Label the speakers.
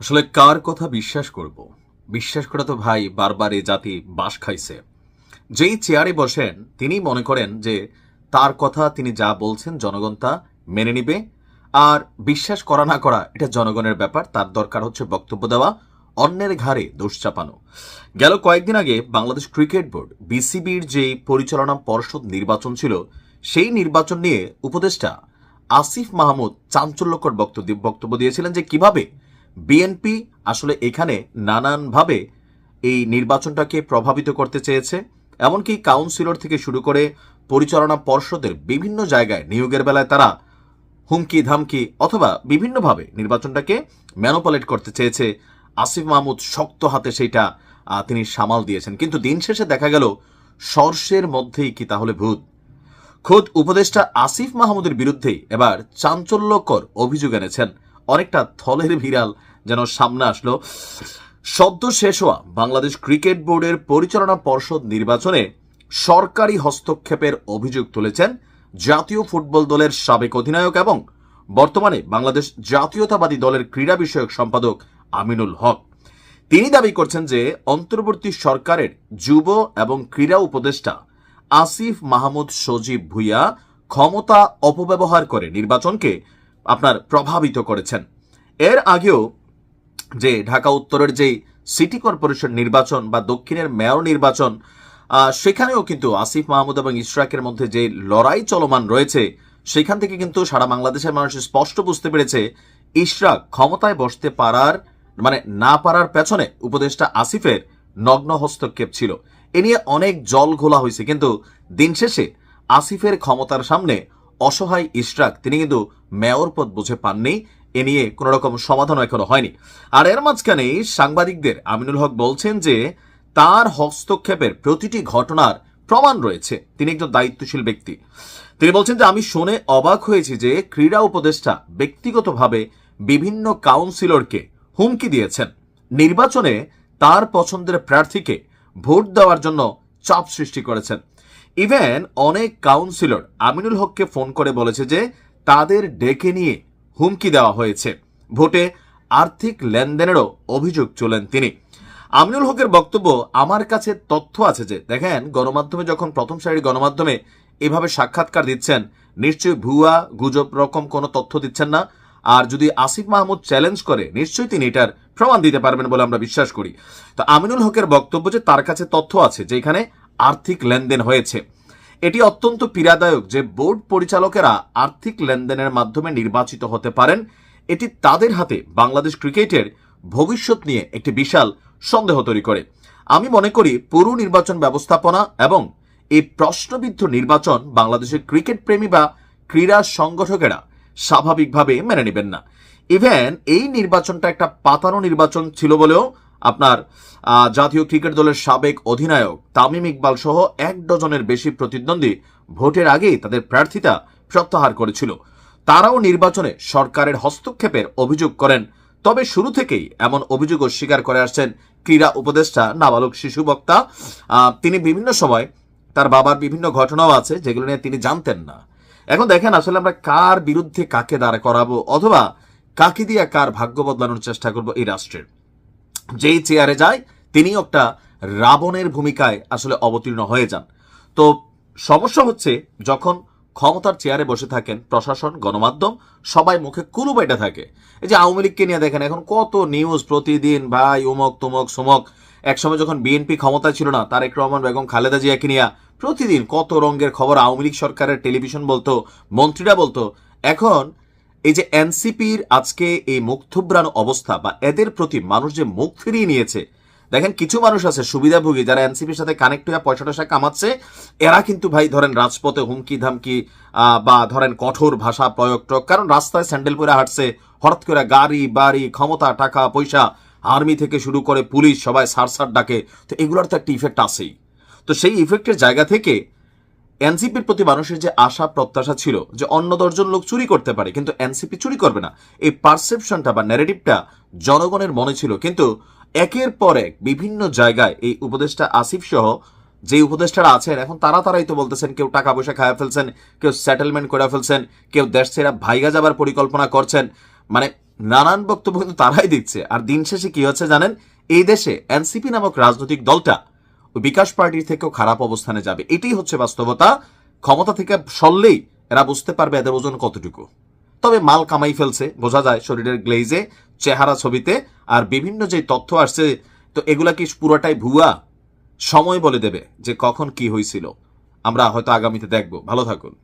Speaker 1: আসলে কার কথা বিশ্বাস করব? বিশ্বাস করা তো ভাই বারবার এ জাতি বাস খাইছে। যেই চেয়ারে বসেন তিনি মনে করেন যে তার কথা তিনি যা বলছেন জনগণ তা মেনে নিবে, আর বিশ্বাস করা না করা এটা জনগণের ব্যাপার, তার দরকার হচ্ছে বক্তব্য দেওয়া, অন্যের ঘাড়ে দোষ চাপানো। গেল কয়েকদিন আগে বাংলাদেশ ক্রিকেট বোর্ড, বিসিবির যে পরিচালনা পর্ষদ নির্বাচন ছিল, সেই নির্বাচন নিয়ে উপদেষ্টা আসিফ মাহমুদ চাঞ্চল্যকর বক্তব্য বক্তব্য দিয়েছিলেন যে কীভাবে বিএনপি আসলে এখানে নানানভাবে এই নির্বাচনটাকে প্রভাবিত করতে চেয়েছে, এমনকি কাউন্সিলর থেকে শুরু করে পরিচালনা পর্ষদের বিভিন্ন জায়গায় নিয়োগের বেলায় তারা হুমকি ধামকি অথবা বিভিন্নভাবে নির্বাচনটাকে ম্যানোপালেট করতে চেয়েছে। আসিফ মাহমুদ শক্ত হাতে সেইটা তিনি সামাল দিয়েছেন। কিন্তু দিন শেষে দেখা গেল, সর্ষের মধ্যেই কি তাহলে ভূত? খোদ উপদেষ্টা আসিফ মাহমুদের বিরুদ্ধে এবার চাঞ্চল্যকর অভিযোগ এনেছেন। অনেকটা থলের ভিড়াল যেন সামনে আসলো। সদ্য শেষ হওয়া বাংলাদেশ ক্রিকেট বোর্ডের পরিচালনা পর্ষদ নির্বাচনে সরকারি হস্তক্ষেপের অভিযোগ তুলেছেন জাতীয় ফুটবল দলের সাবেক অধিনায়ক এবং বর্তমানে বাংলাদেশ জাতীয়তাবাদী দলের ক্রীড়া বিষয়ক সম্পাদক আমিনুল হক। তিনি দাবি করছেন যে অন্তর্বর্তী সরকারের যুব এবং ক্রীড়া উপদেষ্টা আসিফ মাহমুদ সজীব ভুইয়া ক্ষমতা অপব্যবহার করে নির্বাচনকে আপনার প্রভাবিত করেছেন। এর আগেও যে ঢাকা উত্তরের যে সিটি কর্পোরেশন নির্বাচন বা দক্ষিণের মেয়র নির্বাচন সেখানেও কিন্তু আসিফ মাহমুদ এবং ইশরাকের মধ্যে যে লড়াই চলমান রয়েছে, সেখান থেকে কিন্তু সারা বাংলাদেশের মানুষ স্পষ্ট বুঝতে পেরেছে, ইশরাক ক্ষমতায় বসতে পারার মানে না পারার পেছনে উপদেষ্টা আসিফের নগ্ন হস্তক্ষেপ ছিল। এ নিয়ে অনেক জল ঘোলা হয়েছে, কিন্তু দিন শেষে আসিফের ক্ষমতার সামনে অসহায় ইশরাক, তিনি কিন্তু মেয়র পদ বুঝে পাননি। এ নিয়ে কোনো রকম সমাধান এখনও হয়নি। আর এর মাঝখানে সাংবাদিকদের আমিনুল হক বলছেন যে, তার হস্তক্ষেপের প্রতিটি ঘটনার প্রমাণ রয়েছে। তিনি একজন দায়িত্বশীল ব্যক্তি। তিনি বলছেন যে, আমি শুনে অবাক হয়েছি যে ক্রীড়া উপদেষ্টা ব্যক্তিগতভাবে বিভিন্ন কাউন্সিলরকে হুমকি দিয়েছেন। নির্বাচনে তার পছন্দের প্রার্থীকে ভোট দেওয়ার জন্য চাপ সৃষ্টি করেছেন। ইভেন অনেক কাউন্সিলর আমিনুল হককে ফোন করে বলেছে যে, তাদের ডেকে নিয়ে হুমকি দেওয়া হয়েছে। ভোটে আর্থিক লেনদেনেরও অভিযোগ চলেন তিনি। আমিনুল হকের বক্তব্য আমার কাছে তথ্য আছে যে, দেখেন, গণমাধ্যমে যখন প্রথম সারির গণমাধ্যমে এভাবে সাক্ষাৎকার দিচ্ছেন, নিশ্চয়ই ভুয়া গুজব রকম কোনো তথ্য দিচ্ছেন না। আর যদি আসিফ মাহমুদ চ্যালেঞ্জ করে, নিশ্চয়ই তিনি এটার প্রমাণ দিতে পারবেন বলে আমরা বিশ্বাস করি। তো আমিনুল হকের বক্তব্য যে, তার কাছে তথ্য আছে যে এখানে আর্থিক লেনদেন হয়েছে। এটি অত্যন্ত পীড়াদায়ক যে বোর্ড পরিচালকেরা আর্থিক লেনদেনের মাধ্যমে নির্বাচিত হতে পারেন। এটি তাদের হাতে বাংলাদেশ ক্রিকেটের ভবিষ্যৎ নিয়ে একটি বিশাল সন্দেহ তৈরি করে। আমি মনে করি পুরো নির্বাচন ব্যবস্থাপনা এবং এই প্রশ্নবিদ্ধ নির্বাচন বাংলাদেশের ক্রিকেট প্রেমী বা ক্রীড়া সংগঠকেরা স্বাভাবিকভাবে মেনে নেবেন না। ইভেন এই নির্বাচনটা একটা পাতানো নির্বাচন ছিল বলেও আপনার জাতীয় ক্রিকেট দলের সাবেক অধিনায়ক তামিম ইকবাল সহ এক ডজনের বেশি প্রতিদ্বন্দ্বী ভোটের আগেই তাদের প্রার্থিতা প্রত্যাহার করেছিল। তারাও নির্বাচনে সরকারের হস্তক্ষেপের অভিযোগ করেন। তবে শুরু থেকেই এমন অভিযোগ অস্বীকার করে আসছেন ক্রীড়া উপদেষ্টা, নাবালক শিশু বক্তা। তিনি বিভিন্ন সময় তার বাবার বিভিন্ন ঘটনাও আছে যেগুলো নিয়ে তিনি জানতেন না। এখন দেখেন আসলে আমরা কার বিরুদ্ধে কাকে দাঁড় করাবো অথবা কাকে দিয়ে কার ভাগ্য বদলানোর চেষ্টা করব এই রাষ্ট্রের। যেই চেয়ারে যায় তিনি একটা রাবণের ভূমিকায় আসলে অবতীর্ণ হয়ে যান। তো সমস্যা হচ্ছে, যখন ক্ষমতার চেয়ারে বসে থাকেন প্রশাসন, গণমাধ্যম, সবাই মুখে কুলু বাইটা থাকে। এই যে আওয়ামী লীগকে নিয়ে দেখেন, এখন কত নিউজ প্রতিদিন, ভাই, উমক, তুমক, সুমক। একসময় যখন বিএনপি ক্ষমতা ছিল না, তারেক রহমান, বেগম, খালেদা জিয়াকে নিয়ে প্রতিদিন কত রঙের খবর আওয়ামী লীগ সরকারের টেলিভিশন বলতো, মন্ত্রীরা বলতো। এখন এই যে এনসিপির আজকে এই মুখ অবস্থা বা এদের প্রতি মানুষ যে মুখ ফিরিয়ে নিয়েছে, দেখেন কিছু মানুষ আছে সুবিধাভোগী যারা এনসিপির সাথে কানেক্ট হয়ে পয়সা টয়সা কামাচ্ছে, এরা কিন্তু ভাই ধরেন রাজপথে হুমকি ধামকি বা ধরেন কঠোর ভাষা প্রয়োগ টক, কারণ রাস্তায় স্যান্ডেল পরে হাঁটছে, হঠাৎ করে গাড়ি, বাড়ি, ক্ষমতা, টাকা, পয়সা, আর্মি থেকে শুরু করে পুলিশ সবাই সার সার ডাকে, তো এগুলোর তো একটা ইফেক্ট আছেই। তো সেই ইফেক্টের জায়গা থেকে এনসিপির প্রতি মানুষের যে আশা, প্রত্যাশা ছিল যে অন্য দশজন লোক চুরি করতে পারে, কিন্তু এনসিপি চুরি করবে না। এই পারসেপশনটা বা ন্যারেটিভটা জনগণের মনে ছিল। কিন্তু একের পর এক বিভিন্ন জায়গায় এই উপদেষ্টা আসিফ সহ যে উপদেষ্টারা আছেন, এখন তারা তারাই তো বলতেছেন, কেউ টাকা পয়সা খায়া ফেলছেন, কেউ সেটেলমেন্ট করে ফেলছেন, কেউ দেশ ছেড়া ভাইগা যাবার পরিকল্পনা করছেন। মানে নানান বক্তব্য কিন্তু তারাই দিচ্ছে। আর দিন শেষে কি হচ্ছে জানেন? এই দেশে এনসিপি নামক রাজনৈতিক দলটা বিকাশ পার্টির থেকেও খারাপ অবস্থানে যাবে। এটাই হচ্ছে বাস্তবতা। ক্ষমতা থেকে সরলেই এরা বুঝতে পারবে এদের ওজন কতটুকু। তবে মাল কামাই ফেলছে, বোঝা যায় শরীরের গ্লেজে, চেহারা ছবিতে, আর বিভিন্ন যে তথ্য আসছে, তো এগুলা কি পুরোটাই ভুয়া? সময় বলে দেবে যে কখন কি হয়েছিল। আমরা হয়তো আগামীতে দেখব। ভালো থাকুন।